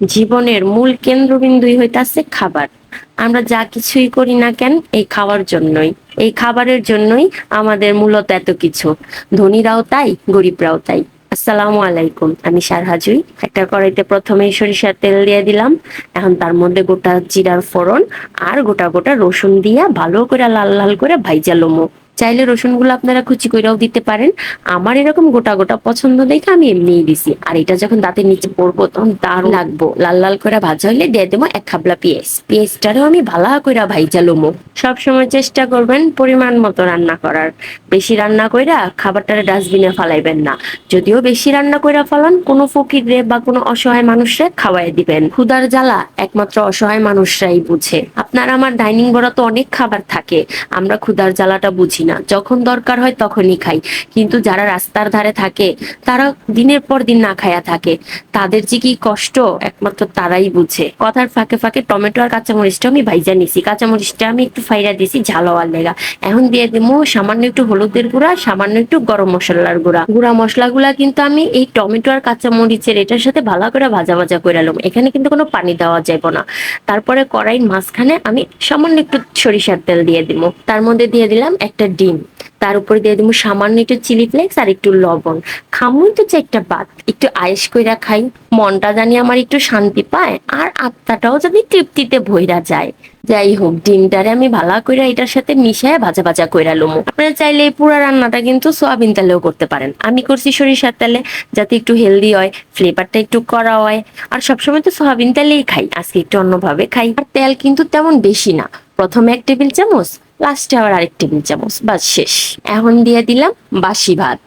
জীবনের মূল কেন্দ্রবিন্দুই হইতাছে খাবার। আমরা যা কিছুই করি না কেন, এই খাওয়ার জন্যই। এই খাবারের জন্যই আমাদের মূলত এত কিছু। ধনীরাও তাই, গরিবরাও তাই। আসসালামু আলাইকুম। আমি সারহাজুই একটা কড়াইতে প্রথমে সরিষার তেল দিয়ে দিলাম। এখন তার মধ্যে গোটা জিরার ফোড়ন আর গোটা গোটা রসুন দিয়া ভালো করে লাল লাল করে ভাইজা লোমো। চাইলে রসুনগুলো আপনারা কুচি কইরাও দিতে পারেন। আমার এরকম গোটা গোটা পছন্দ দেখে আমি এমনিই দিছি। আর এটা যখন দাঁতের নিচে পড়ব, তখন দারুণ লাগবো। লাল লাল করে ভাজা হইলে দিয়ে দেবো এক খাবলা পেঁয়াজ। পেঁয়াজটারও আমি ভালা করে ভাইজা লোমো। সবসময় চেষ্টা করবেন পরিমাণ মতো রান্না করার। বেশি রান্না কইরা খাবারটারে ডাস্টবিনে ফালাইবেন না। যদিও বেশি রান্না কইরা ফালান, কোনো ফকিরে বা কোনো অসহায় মানুষরে খাওয়াই দিবেন। ক্ষুদার জ্বালা একমাত্র অসহায় মানুষরাই বুঝে। আপনার আমার ডাইনিং বড়া তো অনেক খাবার থাকে, আমরা ক্ষুদার জ্বালাটা বুঝি না। যখন দরকার হয় তখনই খাই। কিন্তু যারা রাস্তার ধারে থাকে, তারা দিনের পর দিন না খায়া থাকে। তাদের যে কি কষ্ট, একমাত্র তারাই বুঝে। কথার ফাঁকে ফাঁকে টমেটো আর কাঁচামরিচটা আমি ভাইজা নিছি। কাঁচামরিচটা আমি একটু ফাইরা দিছি, ঝাল হওয়ার লেগা। এখন দিয়ে দিবো সামান্য একটু হলুদের গুঁড়া, সামান্য একটু গরম মশলার গুঁড়া। গুঁড়া মশলাগুলা কিন্তু আমি এই টমেটো আর কাঁচামরিচের এটার সাথে ভালো করে ভাজা ভাজা করে এলাম এখানে কিন্তু কোনো পানি দেওয়া যাবে না। তারপরে কড়াইয়ের মাঝখানে আমি সামান্য একটু সরিষার তেল দিয়ে দিব তার মধ্যে দিয়ে দিলাম একটা ডিম। তার উপরে দিয়ে দিব সামান্য একটু চিলি ফ্লেক্স আর একটু লবণ। খামুই তো চারটা বাদ। একটু আয়েস কইরা খাই। মনটা জানি আমার একটু শান্তি পায়। আর আত্মাটাও যদি তৃপ্তিতে ভইরা যায়। যাই হোক, ডিমটারে আমি ভালো করে এটার সাথে মিশায় ভাজা ভাজা কইরা লমু। আপনারা চাইলে এই পুরো রান্নাটা কিন্তু সোয়াবিন তেলেও করতে পারেন। আমি করছি সরিষার তেলে, যাতে একটু হেলদি হয়, ফ্লেভারটা একটু করা হয়। আর সবসময় তো সোয়াবিন তেলেই খাই, আজকে একটু অন্যভাবে খাই। আর তেল কিন্তু তেমন বেশি না। প্রথমে এক টেবিল চামচ লাস্টে আবার আরেক টেবিল চামচ, বাস শেষ। এখন দিয়ে দিলাম বাসি ভাত।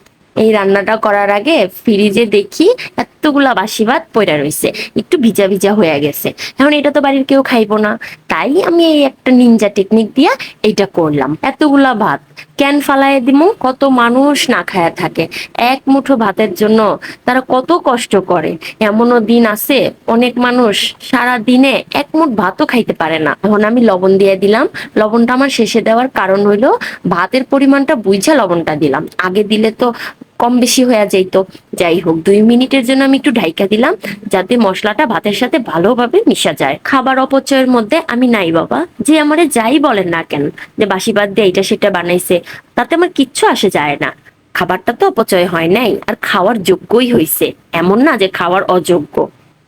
এই রান্নাটা করার আগে ফ্রিজে দেখি এতগুলা বাসি ভাত পড়ে রয়েছে একটু ভিজা ভিজা হয়ে গেছে। এখন এটা তো বাড়ির কেউ খাইবো না। তাই আমি এই একটা নিনজা টেকনিক দিয়া এইটা করলাম। এতগুলা ভাত। ক্যান ফালায় দিমু, কত মানুষ না খায়া থাকে। এক মুঠো ভাতের জন্য তারা কত কষ্ট করে। এমনও দিন আছে, অনেক মানুষ সারা দিনে এক মুঠ ভাতও খাইতে পারে না। এখন আমি লবণ দিয়ে দিলাম। লবণটা আমার শেষে দেওয়ার কারণ হইল, ভাতের পরিমাণটা বুঝা লবণটা দিলাম। আগে দিলে তো কম বেশি হয়ে যাইত যাই হোক, দুই মিনিটের জন্য আমি একটু ঢাইকা দিলাম যাতে মশলাটা ভাতের সাথে ভালোভাবে মিশা যায়। খাবার অপচয়ের মধ্যে আমি নাই বাবা। যে আমার যাই বলেন না কেন, যে বাসি বাদ দিয়ে এটা সেটা বানাইছে, তাতে আমার কিচ্ছু আসে যায় না। খাবারটা তো অপচয় হয় নাই, আর খাওয়ার যোগ্যই হইছে। এমন না যে খাওয়ার অযোগ্য।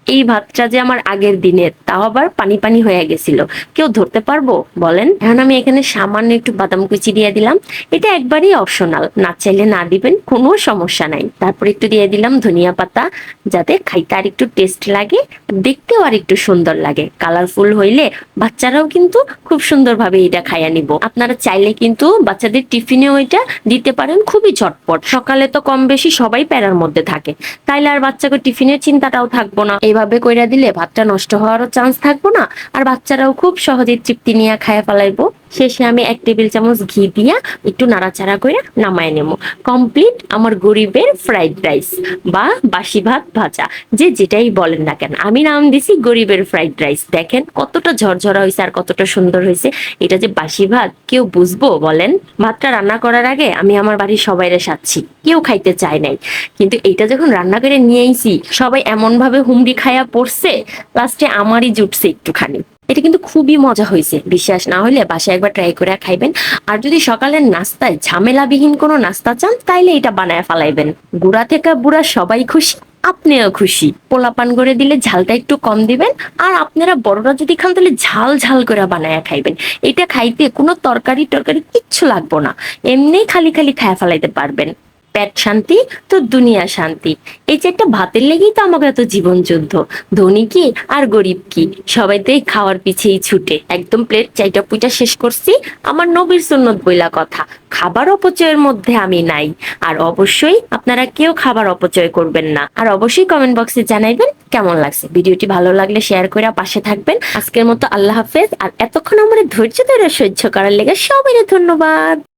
এই ভাতটা যে আমার আগের দিনের তাও আবার পানি পানি হয়ে গেছিল। কেউ ধরতে পারব? বলেন। এখন আমি এখানে সামান্য একটু বাদাম কুচি দিয়ে দিলাম। এটা একবারই অপশনাল না চাইলে না দিবেন, কোনো সমস্যা নাই। তারপর একটু দিয়ে দিলাম ধনিয়া পাতা, যাতে খাইতে আর একটু টেস্ট লাগে, দেখতেও আর একটু সুন্দর লাগে। কালারফুল হইলে বাচ্চারাও কিন্তু খুব সুন্দরভাবে এটা খাইয়া নিব। আপনারা চাইলে কিন্তু বাচ্চাদের টিফিনেও এটা দিতে পারেন, খুবই ঝটপট। সকালে তো কম বেশি সবাই প্যারার মধ্যে থাকে। তাইলে আর বাচ্চাকে টিফিনের চিন্তাটাও থাকব না। এইভাবে কইরা দিলে ভাতটা নষ্ট হওয়ারও চান্স থাকব না। আর বাচ্চারাও খুব সহজে তৃপ্তি নিয়ে খায় ফেলাইবো। শেষে আমি এক টেবিল চামচ ঘি দিয়া একটু নাড়াচাড়া করে নামায় নেব। কমপ্লিট আমার গরিবের ফ্রাইড রাইস বা বাসি ভাত ভাজা, যে যেটাই বলেন না কেন। আমি নাম দিছি গরিবের ফ্রাইড রাইস দেখেন কতটা ঝরঝরা হয়েছে আর কতটা সুন্দর হয়েছে এটা যে বাসি ভাত, কেউ বুঝব বলেন? ভাতটা রান্না করার আগে আমি আমার বাড়ির সবাইরে সাচ্ছি কেউ খাইতে চায় নাই। কিন্তু এটা যখন রান্না করে নিয়ে আইছি, সবাই এমন ভাবে হুমড়ি খায়া পড়ছে লাস্টে আমারই জুটছে একটুখানি। এটা কিন্তু খুবই মজা হয়েছে। বিশ্বাস না হলে বাসায় একবার ট্রাই করে খাইবেন। আর যদি সকালের নাস্তায় ঝামেলাবিহীন কোনো নাস্তা চান, তাইলে এটা বানায় ফালাইবেন। গুড়া থেকে বুড়া সবাই খুশি, আপনিও খুশি। পোলাপান করে দিলে ঝালটা একটু কম দিবেন, আর আপনারা বড়রা যদি খান, তাহলে ঝাল ঝাল করে বানায় খাইবেন। এটা খাইতে কোনো তরকারি টরকারি কিচ্ছু লাগবো না। এমনি খালি খালি খায়া ফেলাইতে পারবেন। পেট শান্তি, তো দুনিয়া শান্তি। এই যে একটা ভাতের লেগেই তো আমাকে এত জীবন যুদ্ধ ধনী কি আর গরিব কি? সবাই তো এই খাওয়ার পিছেই ছুটে। একদম প্লেট চাইটা পুইটা শেষ করছি। আমার নবীর সুন্নত বইলা কথা। খাবার অপচয়ের মধ্যে আমি নাই। আর অবশ্যই আপনারা কেউ খাবার অপচয় করবেন না। আর অবশ্যই কমেন্ট বক্সে জানাইবেন কেমন লাগছে। ভিডিওটি ভালো লাগলে শেয়ার করে পাশে থাকবেন। আজকের মতো আল্লাহ হাফেজ। আর এতক্ষণ আমার ধৈর্য ধরে সহ্য করার লেগে সবাই ধন্যবাদ।